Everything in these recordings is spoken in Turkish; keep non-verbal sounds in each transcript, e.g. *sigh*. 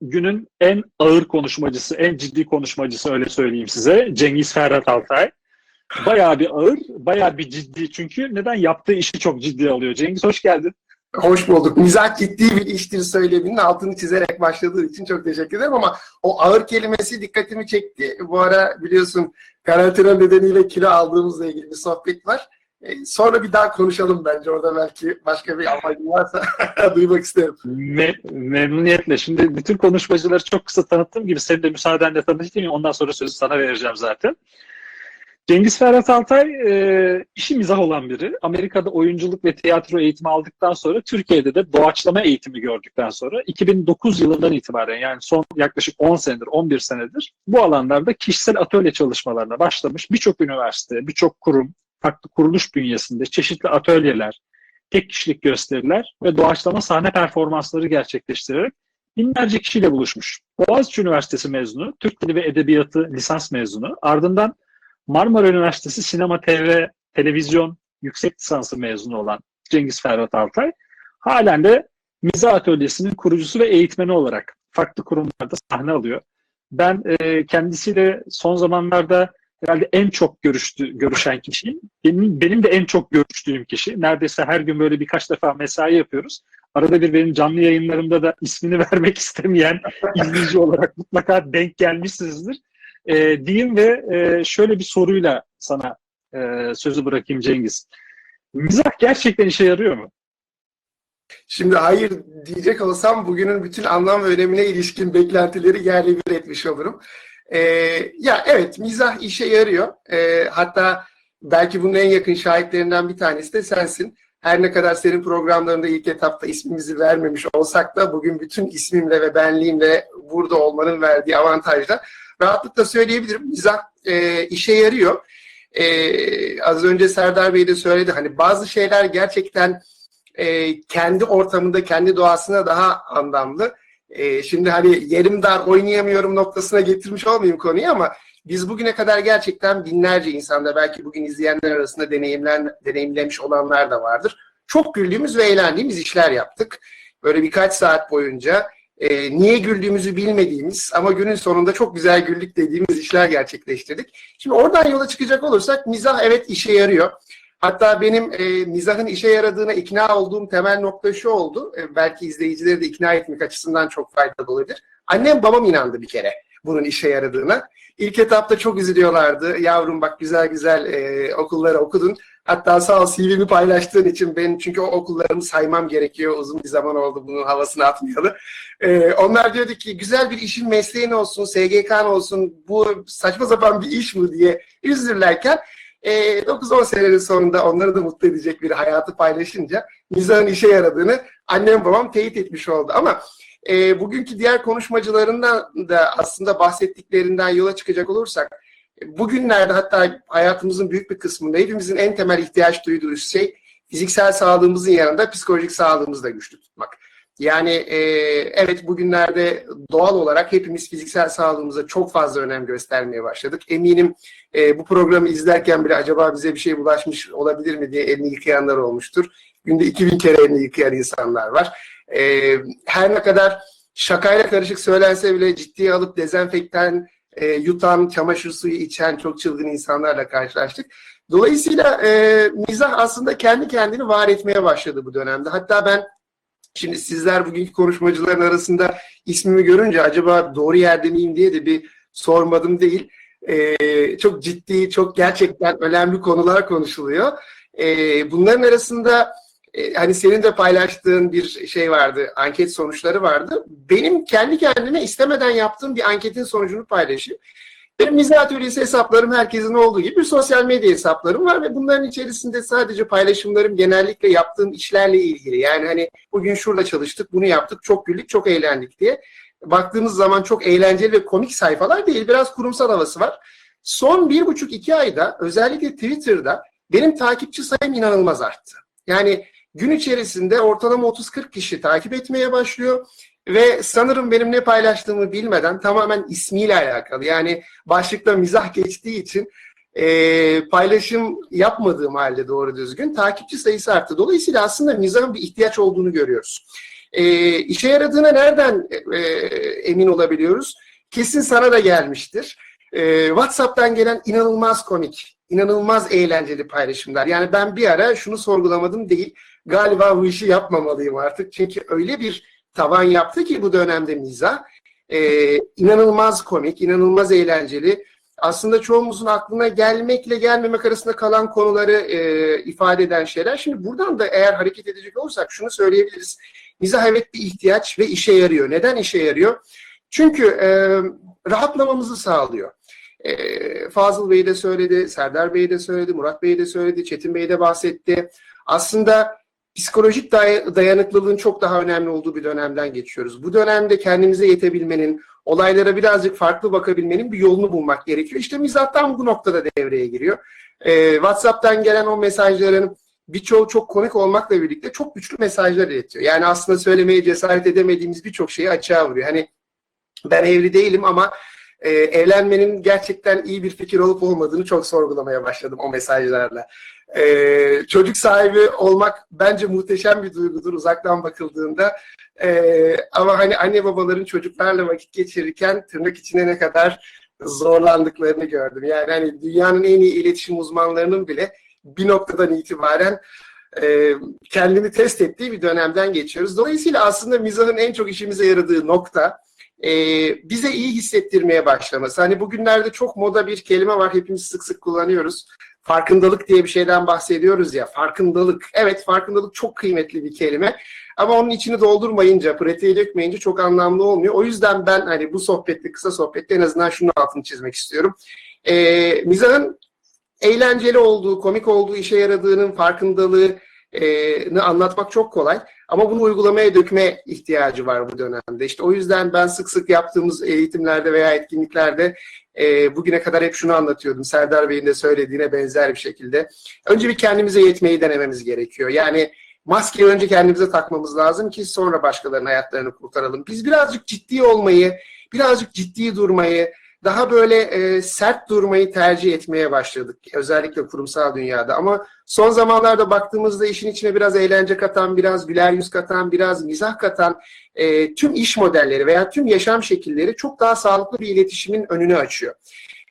günün en ağır konuşmacısı, en ciddi konuşmacısı öyle söyleyeyim size. Cengiz Ferhat Altay. Bayağı bir ağır, bayağı bir ciddi çünkü neden yaptığı işi çok ciddi alıyor. Cengiz hoş geldin. Hoş bulduk. Mizah ciddi bir iştir söyleminin altını çizerek başladığı için çok teşekkür ederim ama o ağır kelimesi dikkatimi çekti. Bu ara biliyorsun karantina nedeniyle kilo aldığımızla ilgili bir sohbet var. Ee, sonra bir daha konuşalım bence orada belki başka bir amacım varsa *laughs* duymak isterim. Me- memnuniyetle. Şimdi bütün konuşmacıları çok kısa tanıttığım gibi senin de müsaadenle tanıtayım. Ondan sonra sözü sana vereceğim zaten. Cengiz Ferhat Altay e, işi mizah olan biri. Amerika'da oyunculuk ve tiyatro eğitimi aldıktan sonra Türkiye'de de doğaçlama eğitimi gördükten sonra 2009 yılından itibaren yani son yaklaşık 10 senedir, 11 senedir bu alanlarda kişisel atölye çalışmalarına başlamış. Birçok üniversite, birçok kurum, farklı kuruluş bünyesinde çeşitli atölyeler, tek kişilik gösteriler ve doğaçlama sahne performansları gerçekleştirerek binlerce kişiyle buluşmuş. Boğaziçi Üniversitesi mezunu, Türk Dili ve Edebiyatı lisans mezunu, ardından Marmara Üniversitesi Sinema TV Televizyon yüksek lisansı mezunu olan Cengiz Ferhat Altay halen de Mizah Atölyesi'nin kurucusu ve eğitmeni olarak farklı kurumlarda sahne alıyor. Ben e, kendisiyle son zamanlarda herhalde en çok görüştü, görüşen kişiyim. Benim, benim de en çok görüştüğüm kişi. Neredeyse her gün böyle birkaç defa mesai yapıyoruz. Arada bir benim canlı yayınlarımda da ismini *laughs* vermek istemeyen izleyici olarak mutlaka denk gelmişsinizdir e, diyeyim ve e, şöyle bir soruyla sana e, sözü bırakayım Cengiz. Mizah gerçekten işe yarıyor mu? Şimdi hayır diyecek olsam bugünün bütün anlam ve önemine ilişkin beklentileri yerle bir etmiş olurum. Ee, ya evet mizah işe yarıyor. Ee, hatta belki bunun en yakın şahitlerinden bir tanesi de sensin. Her ne kadar senin programlarında ilk etapta ismimizi vermemiş olsak da bugün bütün ismimle ve benliğimle burada olmanın verdiği avantajla rahatlıkla söyleyebilirim. Mizah e, işe yarıyor. E, az önce Serdar Bey de söyledi. Hani bazı şeyler gerçekten e, kendi ortamında, kendi doğasına daha anlamlı. E, şimdi hani yerim dar oynayamıyorum noktasına getirmiş olmayayım konuyu ama biz bugüne kadar gerçekten binlerce insanda belki bugün izleyenler arasında deneyimlen, deneyimlemiş olanlar da vardır. Çok güldüğümüz ve eğlendiğimiz işler yaptık. Böyle birkaç saat boyunca e, niye güldüğümüzü bilmediğimiz ama günün sonunda çok güzel güldük dediğimiz işler gerçekleştirdik. Şimdi oradan yola çıkacak olursak mizah evet işe yarıyor. Hatta benim e, mizahın işe yaradığına ikna olduğum temel nokta şu oldu. E, belki izleyicileri de ikna etmek açısından çok faydalı olabilir. Annem babam inandı bir kere bunun işe yaradığına. İlk etapta çok üzülüyorlardı. Yavrum bak güzel güzel e, okulları okudun. Hatta sağ ol CV'mi paylaştığın için ben çünkü o okullarımı saymam gerekiyor. Uzun bir zaman oldu bunun havasını atmayalı. Ee, onlar diyordu ki güzel bir işin mesleğin olsun, SGK'n olsun bu saçma sapan bir iş mi diye üzülürlerken e, 9-10 senenin sonunda onları da mutlu edecek bir hayatı paylaşınca mizahın işe yaradığını annem babam teyit etmiş oldu. Ama e, bugünkü diğer konuşmacılarından da aslında bahsettiklerinden yola çıkacak olursak bugünlerde hatta hayatımızın büyük bir kısmında hepimizin en temel ihtiyaç duyduğu şey fiziksel sağlığımızın yanında psikolojik sağlığımızı da güçlü tutmak. Yani e, evet bugünlerde doğal olarak hepimiz fiziksel sağlığımıza çok fazla önem göstermeye başladık. Eminim e, bu programı izlerken bile acaba bize bir şey bulaşmış olabilir mi diye elini yıkayanlar olmuştur. Günde 2000 kere elini yıkayan insanlar var. E, her ne kadar şakayla karışık söylense bile ciddiye alıp dezenfektan e, yutan, çamaşır suyu içen çok çılgın insanlarla karşılaştık. Dolayısıyla e, mizah aslında kendi kendini var etmeye başladı bu dönemde. Hatta ben şimdi sizler bugünkü konuşmacıların arasında ismimi görünce acaba doğru yerde miyim diye de bir sormadım değil. E, çok ciddi, çok gerçekten önemli konular konuşuluyor. E, bunların arasında e, hani senin de paylaştığın bir şey vardı, anket sonuçları vardı. Benim kendi kendime istemeden yaptığım bir anketin sonucunu paylaşayım. Benim mizah atölyesi hesaplarım herkesin olduğu gibi bir sosyal medya hesaplarım var ve bunların içerisinde sadece paylaşımlarım genellikle yaptığım işlerle ilgili. Yani hani bugün şurada çalıştık, bunu yaptık, çok güldük, çok eğlendik diye. Baktığımız zaman çok eğlenceli ve komik sayfalar değil, biraz kurumsal havası var. Son bir buçuk iki ayda özellikle Twitter'da benim takipçi sayım inanılmaz arttı. Yani gün içerisinde ortalama 30-40 kişi takip etmeye başlıyor. Ve sanırım benim ne paylaştığımı bilmeden tamamen ismiyle alakalı. Yani başlıkta mizah geçtiği için e, paylaşım yapmadığım halde doğru düzgün takipçi sayısı arttı. Dolayısıyla aslında mizahın bir ihtiyaç olduğunu görüyoruz. E, işe yaradığına nereden e, emin olabiliyoruz? Kesin sana da gelmiştir. E, WhatsApp'tan gelen inanılmaz komik, inanılmaz eğlenceli paylaşımlar. Yani ben bir ara şunu sorgulamadım değil, galiba bu işi yapmamalıyım artık. Çünkü öyle bir tavan yaptı ki bu dönemde mizah. E, inanılmaz komik, inanılmaz eğlenceli. Aslında çoğumuzun aklına gelmekle gelmemek arasında kalan konuları e, ifade eden şeyler. Şimdi buradan da eğer hareket edecek olursak şunu söyleyebiliriz. Mizah evet bir ihtiyaç ve işe yarıyor. Neden işe yarıyor? Çünkü e, rahatlamamızı sağlıyor. E, Fazıl Bey de söyledi, Serdar Bey de söyledi, Murat Bey de söyledi, Çetin Bey de bahsetti. Aslında psikolojik day- dayanıklılığın çok daha önemli olduğu bir dönemden geçiyoruz. Bu dönemde kendimize yetebilmenin, olaylara birazcık farklı bakabilmenin bir yolunu bulmak gerekiyor. İşte mizahtan bu noktada devreye giriyor. E, WhatsApp'tan gelen o mesajların birçoğu çok komik olmakla birlikte çok güçlü mesajlar iletiyor. Yani aslında söylemeye cesaret edemediğimiz birçok şeyi açığa vuruyor. Hani ben evli değilim ama e, evlenmenin gerçekten iyi bir fikir olup olmadığını çok sorgulamaya başladım o mesajlarla. E, çocuk sahibi olmak bence muhteşem bir duygudur uzaktan bakıldığında. E, ama hani anne babaların çocuklarla vakit geçirirken tırnak içine ne kadar zorlandıklarını gördüm. Yani hani dünyanın en iyi iletişim uzmanlarının bile bir noktadan itibaren e, kendini test ettiği bir dönemden geçiyoruz. Dolayısıyla aslında mizahın en çok işimize yaradığı nokta e, bize iyi hissettirmeye başlaması. Hani bugünlerde çok moda bir kelime var, hepimiz sık sık kullanıyoruz. Farkındalık diye bir şeyden bahsediyoruz ya, farkındalık. Evet, farkındalık çok kıymetli bir kelime. Ama onun içini doldurmayınca, pratiğe dökmeyince çok anlamlı olmuyor. O yüzden ben hani bu sohbette, kısa sohbette en azından şunu altını çizmek istiyorum. E, mizahın eğlenceli olduğu, komik olduğu, işe yaradığının farkındalığını anlatmak çok kolay. Ama bunu uygulamaya dökme ihtiyacı var bu dönemde. İşte o yüzden ben sık sık yaptığımız eğitimlerde veya etkinliklerde e, bugüne kadar hep şunu anlatıyordum. Serdar Bey'in de söylediğine benzer bir şekilde. Önce bir kendimize yetmeyi denememiz gerekiyor. Yani maskeyi önce kendimize takmamız lazım ki sonra başkalarının hayatlarını kurtaralım. Biz birazcık ciddi olmayı, birazcık ciddi durmayı, daha böyle e, sert durmayı tercih etmeye başladık. Özellikle kurumsal dünyada. Ama son zamanlarda baktığımızda işin içine biraz eğlence katan, biraz güler yüz katan, biraz mizah katan e, tüm iş modelleri veya tüm yaşam şekilleri çok daha sağlıklı bir iletişimin önünü açıyor.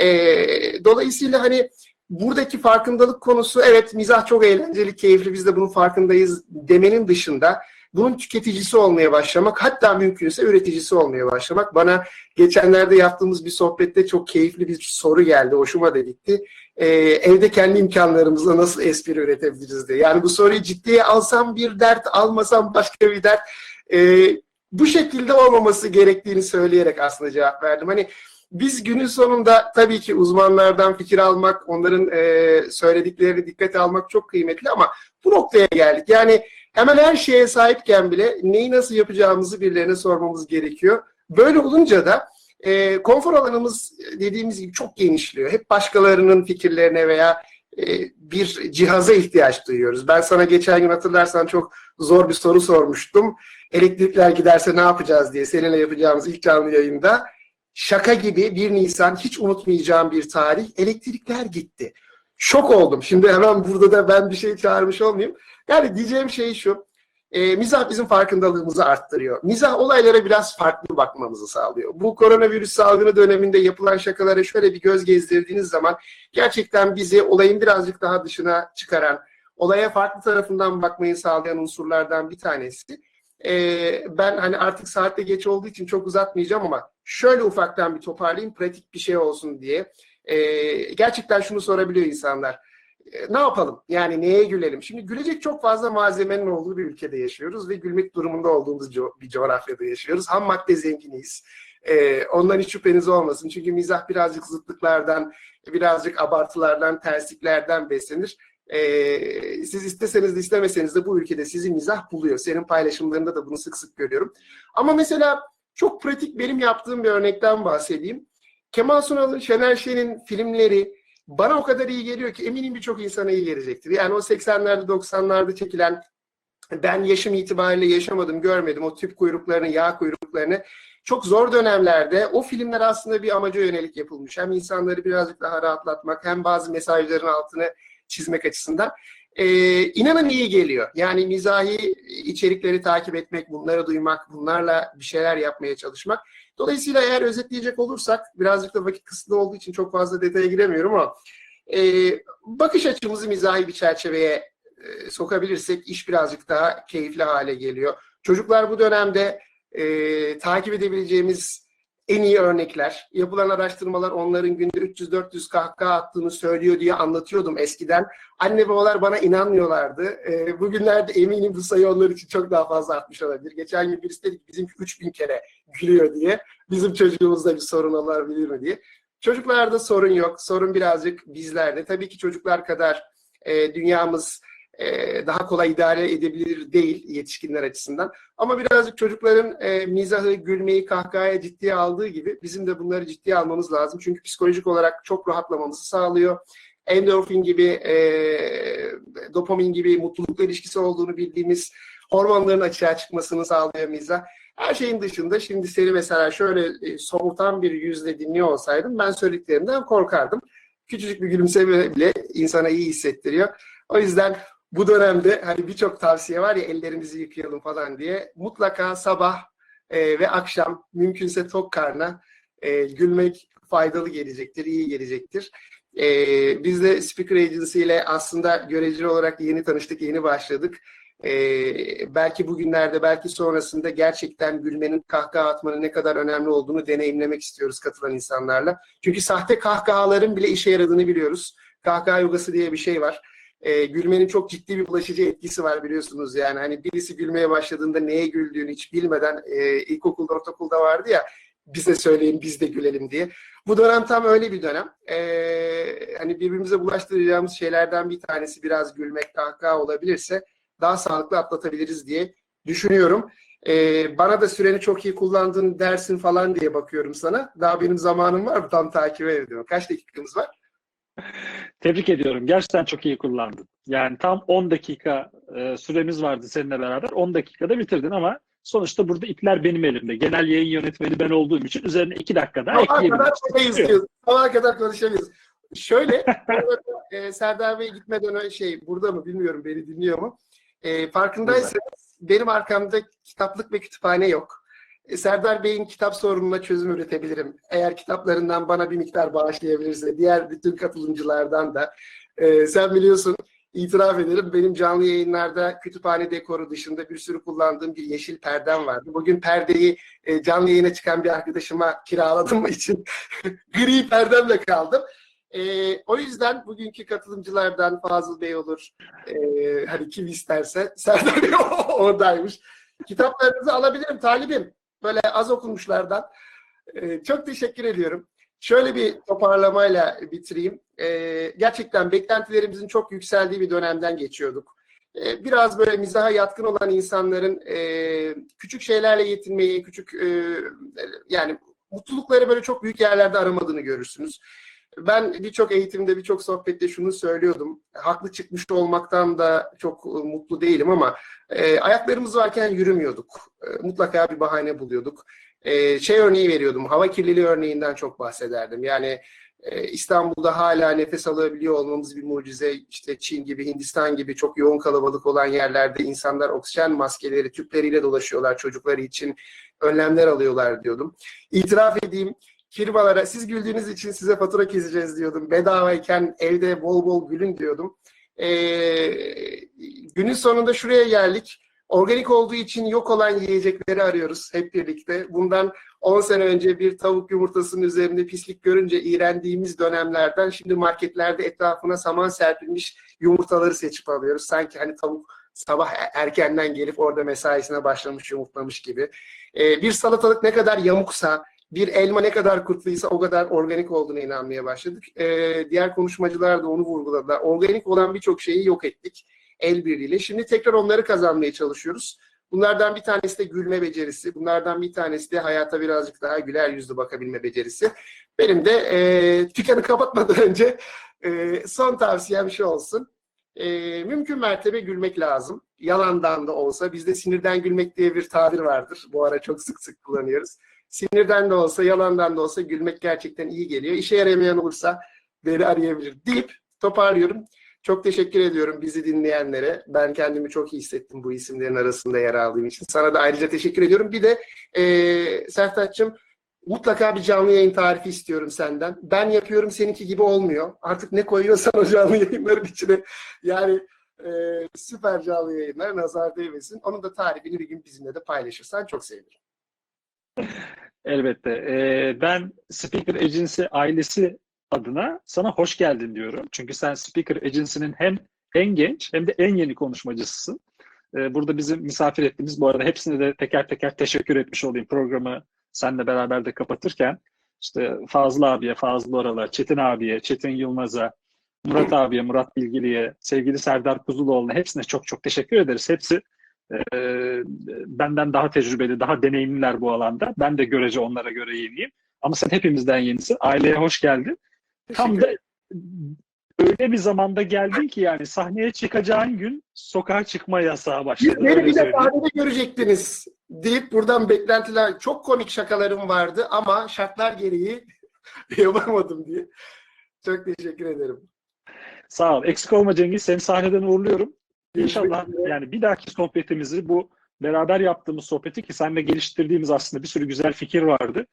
E, dolayısıyla hani buradaki farkındalık konusu evet mizah çok eğlenceli, keyifli biz de bunun farkındayız demenin dışında bunun tüketicisi olmaya başlamak hatta mümkünse üreticisi olmaya başlamak. Bana geçenlerde yaptığımız bir sohbette çok keyifli bir soru geldi. Hoşuma da gitti. Ee, evde kendi imkanlarımızla nasıl espri üretebiliriz diye. Yani bu soruyu ciddiye alsam bir dert, almasam başka bir dert. Ee, bu şekilde olmaması gerektiğini söyleyerek aslında cevap verdim. Hani biz günün sonunda tabii ki uzmanlardan fikir almak, onların e, söylediklerini dikkate almak çok kıymetli ama bu noktaya geldik. Yani hemen her şeye sahipken bile neyi nasıl yapacağımızı birilerine sormamız gerekiyor. Böyle olunca da e, konfor alanımız dediğimiz gibi çok genişliyor. Hep başkalarının fikirlerine veya e, bir cihaza ihtiyaç duyuyoruz. Ben sana geçen gün hatırlarsan çok zor bir soru sormuştum. Elektrikler giderse ne yapacağız diye seninle yapacağımız ilk canlı yayında. Şaka gibi 1 Nisan hiç unutmayacağım bir tarih. Elektrikler gitti. Şok oldum. Şimdi hemen burada da ben bir şey çağırmış olmayayım. Yani diyeceğim şey şu. E, mizah bizim farkındalığımızı arttırıyor. Mizah olaylara biraz farklı bakmamızı sağlıyor. Bu koronavirüs salgını döneminde yapılan şakalara şöyle bir göz gezdirdiğiniz zaman gerçekten bizi olayın birazcık daha dışına çıkaran, olaya farklı tarafından bakmayı sağlayan unsurlardan bir tanesi. E, ben hani artık saatte geç olduğu için çok uzatmayacağım ama şöyle ufaktan bir toparlayayım, pratik bir şey olsun diye. E, gerçekten şunu sorabiliyor insanlar ne yapalım? Yani neye gülelim? Şimdi gülecek çok fazla malzemenin olduğu bir ülkede yaşıyoruz ve gülmek durumunda olduğumuz co- bir coğrafyada yaşıyoruz. Ham madde zenginiyiz. Ee, ondan hiç şüpheniz olmasın. Çünkü mizah birazcık zıtlıklardan, birazcık abartılardan, tersliklerden beslenir. Ee, siz isteseniz de istemeseniz de bu ülkede sizi mizah buluyor. Senin paylaşımlarında da bunu sık sık görüyorum. Ama mesela çok pratik benim yaptığım bir örnekten bahsedeyim. Kemal Sunal'ın, Şener Şen'in filmleri, bana o kadar iyi geliyor ki eminim birçok insana iyi gelecektir. Yani o 80'lerde 90'larda çekilen ben yaşım itibariyle yaşamadım, görmedim o tüp kuyruklarını, yağ kuyruklarını. Çok zor dönemlerde o filmler aslında bir amaca yönelik yapılmış. Hem insanları birazcık daha rahatlatmak hem bazı mesajların altını çizmek açısından. Ee, inanın iyi geliyor. Yani mizahi içerikleri takip etmek, bunları duymak, bunlarla bir şeyler yapmaya çalışmak. Dolayısıyla eğer özetleyecek olursak, birazcık da vakit kısıtlı olduğu için çok fazla detaya giremiyorum ama e, bakış açımızı mizahi bir çerçeveye e, sokabilirsek iş birazcık daha keyifli hale geliyor. Çocuklar bu dönemde e, takip edebileceğimiz en iyi örnekler. Yapılan araştırmalar onların günde 300-400 kahkaha attığını söylüyor diye anlatıyordum eskiden. Anne babalar bana inanmıyorlardı. E, bugünlerde eminim bu sayı onlar için çok daha fazla artmış olabilir. Geçen gün birisi dedi ki bizimki 3000 kere gülüyor diye. Bizim çocuğumuzda bir sorun olabilir mi diye. Çocuklarda sorun yok. Sorun birazcık bizlerde. Tabii ki çocuklar kadar e, dünyamız e, daha kolay idare edebilir değil yetişkinler açısından. Ama birazcık çocukların e, mizahı, gülmeyi, kahkahaya ciddiye aldığı gibi bizim de bunları ciddiye almamız lazım. Çünkü psikolojik olarak çok rahatlamamızı sağlıyor. Endorfin gibi, e, dopamin gibi mutlulukla ilişkisi olduğunu bildiğimiz hormonların açığa çıkmasını sağlıyor mizah. Her şeyin dışında şimdi seni mesela şöyle e, soğutan bir yüzle dinliyor olsaydım ben söylediklerimden korkardım. Küçücük bir gülümseme bile insana iyi hissettiriyor. O yüzden bu dönemde hani birçok tavsiye var ya ellerimizi yıkayalım falan diye mutlaka sabah e, ve akşam mümkünse tok karna e, gülmek faydalı gelecektir, iyi gelecektir. E, biz de Speaker Agency ile aslında göreceli olarak yeni tanıştık, yeni başladık. E, belki bugünlerde, belki sonrasında gerçekten gülmenin, kahkaha atmanın ne kadar önemli olduğunu deneyimlemek istiyoruz katılan insanlarla. Çünkü sahte kahkahaların bile işe yaradığını biliyoruz. Kahkaha yogası diye bir şey var e, gülmenin çok ciddi bir bulaşıcı etkisi var biliyorsunuz yani hani birisi gülmeye başladığında neye güldüğünü hiç bilmeden e, ilkokulda ortaokulda vardı ya bize söyleyin biz de gülelim diye. Bu dönem tam öyle bir dönem. E, hani birbirimize bulaştıracağımız şeylerden bir tanesi biraz gülmek, kahkaha olabilirse daha sağlıklı atlatabiliriz diye düşünüyorum. E, bana da süreni çok iyi kullandın dersin falan diye bakıyorum sana. Daha benim zamanım var? Tam takip ediyorum. Kaç dakikamız var? Tebrik ediyorum. Gerçekten çok iyi kullandın. Yani tam 10 dakika e, süremiz vardı seninle beraber. 10 dakikada bitirdin ama sonuçta burada ipler benim elimde. Genel yayın yönetmeni ben olduğum için üzerine 2 dakika daha Sabaha kadar ekleyebilirim. Sabaha kadar konuşamayız. Şöyle, *laughs* e, Serdar Bey gitmeden önce şey, burada mı bilmiyorum beni dinliyor mu? E, farkındaysanız benim arkamda kitaplık ve kütüphane yok. E, Serdar Bey'in kitap sorununa çözüm üretebilirim. Eğer kitaplarından bana bir miktar bağışlayabilirse, diğer bütün katılımcılardan da. E, sen biliyorsun, itiraf ederim benim canlı yayınlarda kütüphane dekoru dışında bir sürü kullandığım bir yeşil perdem vardı. Bugün perdeyi e, canlı yayına çıkan bir arkadaşıma kiraladığım *laughs* için gri perdemle kaldım. E, o yüzden bugünkü katılımcılardan Fazıl Bey olur, e, hani kim isterse Serdar Bey *laughs* oradaymış. Kitaplarınızı alabilirim, talibim. Böyle az okunmuşlardan. E, çok teşekkür ediyorum. Şöyle bir toparlamayla bitireyim. E, gerçekten beklentilerimizin çok yükseldiği bir dönemden geçiyorduk. E, biraz böyle mizaha yatkın olan insanların e, küçük şeylerle yetinmeyi, küçük yani mutlulukları böyle çok büyük yerlerde aramadığını görürsünüz. Ben birçok eğitimde, birçok sohbette şunu söylüyordum. Haklı çıkmış olmaktan da çok mutlu değilim ama e, ayaklarımız varken yürümüyorduk. E, mutlaka bir bahane buluyorduk. E, şey örneği veriyordum, hava kirliliği örneğinden çok bahsederdim. Yani e, İstanbul'da hala nefes alabiliyor olmamız bir mucize. İşte Çin gibi, Hindistan gibi çok yoğun kalabalık olan yerlerde insanlar oksijen maskeleri, tüpleriyle dolaşıyorlar çocukları için. Önlemler alıyorlar diyordum. İtiraf edeyim, firmalara siz güldüğünüz için size fatura keseceğiz diyordum. Bedavayken evde bol bol gülün diyordum. Ee, günün sonunda şuraya geldik. Organik olduğu için yok olan yiyecekleri arıyoruz hep birlikte. Bundan 10 sene önce bir tavuk yumurtasının üzerinde pislik görünce iğrendiğimiz dönemlerden şimdi marketlerde etrafına saman serpilmiş yumurtaları seçip alıyoruz. Sanki hani tavuk sabah erkenden gelip orada mesaisine başlamış yumurtlamış gibi. Ee, bir salatalık ne kadar yamuksa, bir elma ne kadar kurtluysa o kadar organik olduğuna inanmaya başladık. Ee, diğer konuşmacılar da onu vurguladılar. Organik olan birçok şeyi yok ettik el birliğiyle. Şimdi tekrar onları kazanmaya çalışıyoruz. Bunlardan bir tanesi de gülme becerisi. Bunlardan bir tanesi de hayata birazcık daha güler yüzlü bakabilme becerisi. Benim de e, dükkanı kapatmadan önce e, son tavsiyem şu olsun. E, mümkün mertebe gülmek lazım. Yalandan da olsa. Bizde sinirden gülmek diye bir tabir vardır. Bu ara çok sık sık kullanıyoruz. Sinirden de olsa, yalandan da olsa gülmek gerçekten iyi geliyor. İşe yaramayan olursa beni arayabilir deyip toparlıyorum. Çok teşekkür ediyorum bizi dinleyenlere. Ben kendimi çok iyi hissettim bu isimlerin arasında yer aldığım için. Sana da ayrıca teşekkür ediyorum. Bir de e, Sertaç'cığım mutlaka bir canlı yayın tarifi istiyorum senden. Ben yapıyorum seninki gibi olmuyor. Artık ne koyuyorsan o canlı yayınların içine. Yani e, süper canlı yayınlar nazar değmesin. Onun da tarifini bir gün bizimle de paylaşırsan çok sevinirim. Elbette. Ee, ben Speaker Agency ailesi adına sana hoş geldin diyorum. Çünkü sen Speaker Agency'nin hem en genç hem de en yeni konuşmacısısın. Ee, burada bizim misafir ettiğimiz, bu arada hepsine de teker teker teşekkür etmiş olayım programı seninle beraber de kapatırken. İşte Fazıl abiye, Fazıl Oral'a, Çetin abiye, Çetin Yılmaz'a, Murat abiye, Murat Bilgili'ye, sevgili Serdar Kuzuloğlu'na hepsine çok çok teşekkür ederiz. Hepsi e, benden daha tecrübeli, daha deneyimliler bu alanda. Ben de görece onlara göre yeniyim. Ama sen hepimizden yenisin. Aileye hoş geldin. Tam da öyle bir zamanda geldin ki yani sahneye çıkacağın gün sokağa çıkma yasağı başladı. Beni Öyle bir de sahnede görecektiniz deyip buradan beklentiler çok komik şakalarım vardı ama şartlar gereği *laughs* yapamadım diye. Çok teşekkür ederim. Sağ ol. Eksik olma Cengiz. Seni sahneden uğurluyorum. İnşallah yani bir dahaki sohbetimizi bu beraber yaptığımız sohbeti ki seninle geliştirdiğimiz aslında bir sürü güzel fikir vardı.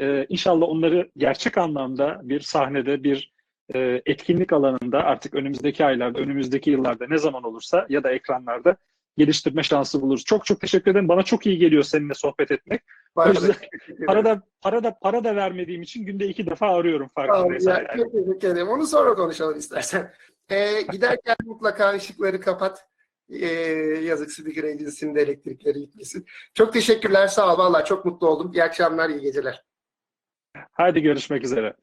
Ee, inşallah onları gerçek anlamda bir sahnede, bir e, etkinlik alanında artık önümüzdeki aylarda, önümüzdeki yıllarda ne zaman olursa ya da ekranlarda geliştirme şansı buluruz. Çok çok teşekkür ederim. Bana çok iyi geliyor seninle sohbet etmek. O yüzden. Para da para da para da vermediğim için günde iki defa arıyorum Tamam, farkındaysan. ya, yani. teşekkür ederim. Onu sonra konuşalım istersen. Ee, giderken *laughs* mutlaka ışıkları kapat. Ee, yazık Speaker Agency'nin de elektrikleri gitmesin. Çok teşekkürler. Sağ ol. Valla çok mutlu oldum. İyi akşamlar, iyi geceler. Hadi görüşmek üzere.